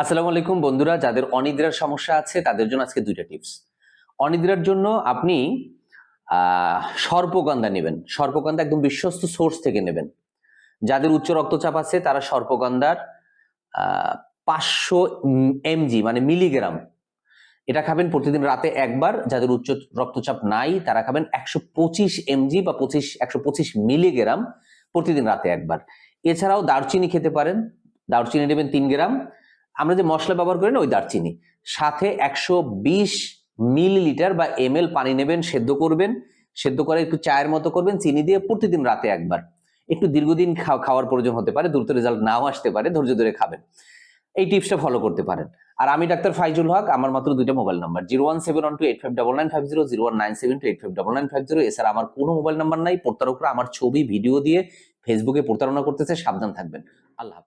আসসালামু আলাইকুম বন্ধুরা, যাদের অনিদ্রার সমস্যা আছে, তাদের জন্য আজকে দুইটা টিপস। অনিদ্রার জন্য আপনি সর্পগন্ধা নেবেন। সর্পগন্ধা একদম বিশ্বস্ত সোর্স থেকে নেবেন। যাদের উচ্চ রক্তচাপ আছে, তারা সর্পগন্ধার পাঁচশো এমজি মানে মিলিগ্রাম। এটা খাবেন প্রতিদিন রাতে একবার। যাদের উচ্চ রক্তচাপ নাই, তারা খাবেন একশো পঁচিশ এমজি বা পঁচিশ, একশো পঁচিশ মিলিগ্রাম প্রতিদিন রাতে একবার। এছাড়াও দারচিনি খেতে পারেন। দারচিনি নেবেন তিন গ্রাম। আমরা যে মশলা ব্যবহার করি না, ওই দারচিনি। সাথে একশো বিশ মিলিলিটার বা এম এল পানি নেবেন, সেদ্ধ করবেন। সেদ্ধ করে একটু চায়ের মতো করবেন, চিনি দিয়ে প্রতিদিন রাতে একবার। একটু দীর্ঘদিন খাওয়ার প্রয়োজন হতে পারে, দ্রুত রেজাল্ট নাও আসতে পারে, ধৈর্য ধরে খাবেন। এই টিপসটা ফলো করতে পারেন। আর আমি ডাক্তার ফাইজুল হক, আমার মাত্র দুইটা mobile number zero one seven one two eight five double nine five zero zero one nine seven two eight five double nine five zero. এছাড়া আমার কোনো মোবাইল নাম্বার নাই, প্রতারকরা আমার ছবি ভিডিও দিয়ে ফেসবুকে প্রতারণা করতেছে, সাবধান থাকবেন। আল্লাহ